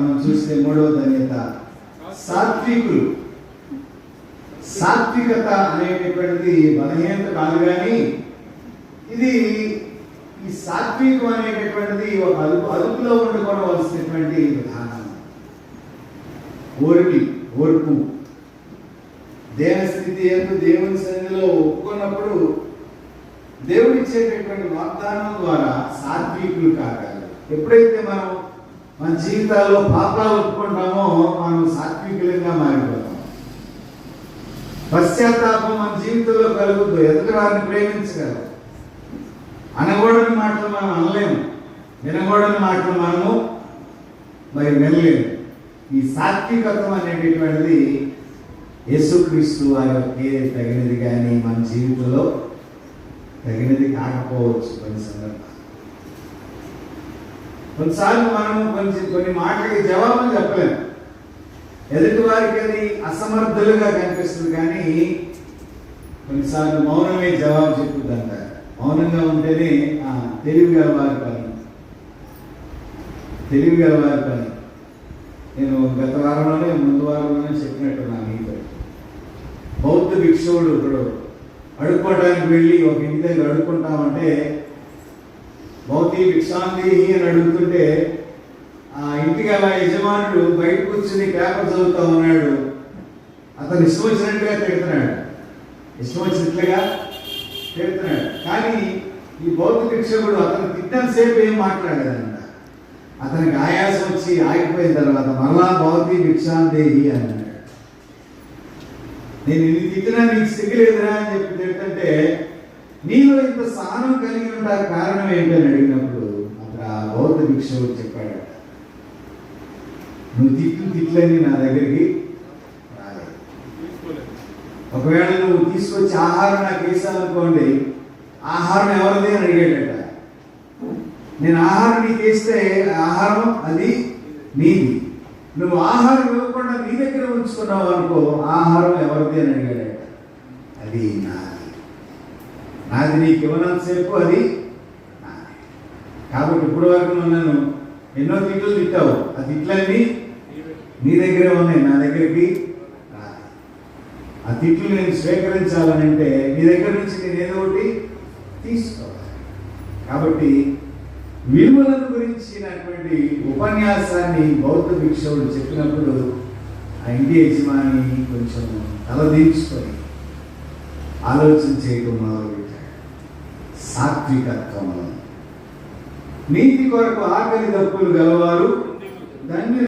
మనం చూస్తే మూడవ ధన్యత. సాత్వికులు. సాత్వికత అనేటటువంటిది బలహీనత కాదు కానీ ఇది ఈ సాత్వికం అనేటటువంటిది ఒక అదుపు అదుపులో వండుకోవలసినటువంటి విధానం. ఓర్మి ఓర్పు. దేహ స్థితి ఎందు దేవుని సన్నిధిలో ఒప్పుకున్నప్పుడు దేవుడిచ్చేటటువంటి వాగ్దానం ద్వారా సాత్వికులు కాగలరు. ఎప్పుడైతే మనం మన జీవితాల్లో పాపాలు ఒప్పుకుంటామో మనం సాత్వికులంగా మారిపోతాం. పశ్చాత్తాపం మన జీవితంలో కలుగుతుంది ఎదుటి వారిని ప్రేమించగలం. అనకూడని మాటలు మనం అనలేము. వినకూడని మాటలు మనము మరి వినలేము. ఈ సాత్వికత్వం అనేటటువంటిది యేసుక్రీస్తు వారికి తగినది కానీ మన జీవితంలో తగినది కాకపోవచ్చు కొన్ని సందర్భాలు కొన్నిసార్లు మనము కొన్ని కొన్ని మాటలకి జవాబులు చెప్పలేము. ఎదుటి వారికి అది అసమర్థులుగా కనిపిస్తుంది కానీ కొన్నిసార్లు మౌనమే జవాబు చెప్తుందంట మౌనంగా ఉంటేనే ఆ, తెలివి గల వారి పని. తెలివి గల వారి పని. నేను గత వారంలోనే ముందు వారంలోనే చెప్పినట్టున్నాను మీతో బౌద్ధ భిక్షువుడు ఇప్పుడు అడుక్కోవడానికి వెళ్ళి ఒక ఇంటి దగ్గర అడుక్కుంటామంటే భౌతి భిక్షాంతి అని అడుగుతుంటే ఆ ఇంటికి అలా యజమానుడు బయట కూర్చుని పేపర్ చదువుతా ఉన్నాడు. అతను ఇష్టం వచ్చినట్టుగా తిడుతున్నాడు. ఇష్టం వచ్చినట్లుగా తిడుతున్నాడు. కానీ ఈ భౌతిక భిక్షకుడు అతను తిట్టినంతసేపు ఏం మాట్లాడలేదంట. అతనికి ఆయాసం వచ్చి ఆగిపోయిన తర్వాత మరలా భౌతి భిక్షాందేహి అన్నాడు. నేను ఇది తిట్టినా నీకు సిగ్గులేదురా అని చెప్పి తిడుతుంటే నీలో ఇంత స్థానం కలిగి ఉండ కారణం ఏంటి అని అడిగినప్పుడు అక్కడ ఆ బౌద్ధ భిక్షకుడు చెప్పాడట. నువ్వు తిట్లు తిట్లని నా దగ్గరికి రాలేదు. ఒకవేళ నువ్వు తీసుకొచ్చి ఆహారం నాకు వేసావనుకోండి ఆహారం ఎవరిది అని అడిగాడట. నేను ఆహారం నీకు వేస్తే ఆహారం అది నీది. నువ్వు ఆహారం ఇవ్వకుండా నీ దగ్గర ఉంచుకున్నావు అనుకో ఆహారం ఎవరిది అని అడిగాడట. అది నాది నాది నీకు ఇవ్వనంతసేపు అది కాబట్టి ఇప్పటి వరకు నన్ను ఎన్నో తిట్లు తిట్టావు. ఆ తిట్లన్నీ నీ దగ్గరే ఉన్నాయి నా దగ్గరికి ఆ తిట్లు నేను స్వీకరించాలని అంటే నీ దగ్గర నుంచి నేను ఏదో ఒకటి తీసుకోవాలి. కాబట్టి విలువలను గురించినటువంటి ఉపన్యాసాన్ని బౌద్ధ భిక్షువుడు చెప్పినప్పుడు ఆ ఇంటి యజమాని కొంచెం తలదించుకొని ఆలోచన చేయడం మొదలు సాత్వికత్వము. నీతి కొరకు ఆకలి దప్పులు గలవారు ధన్య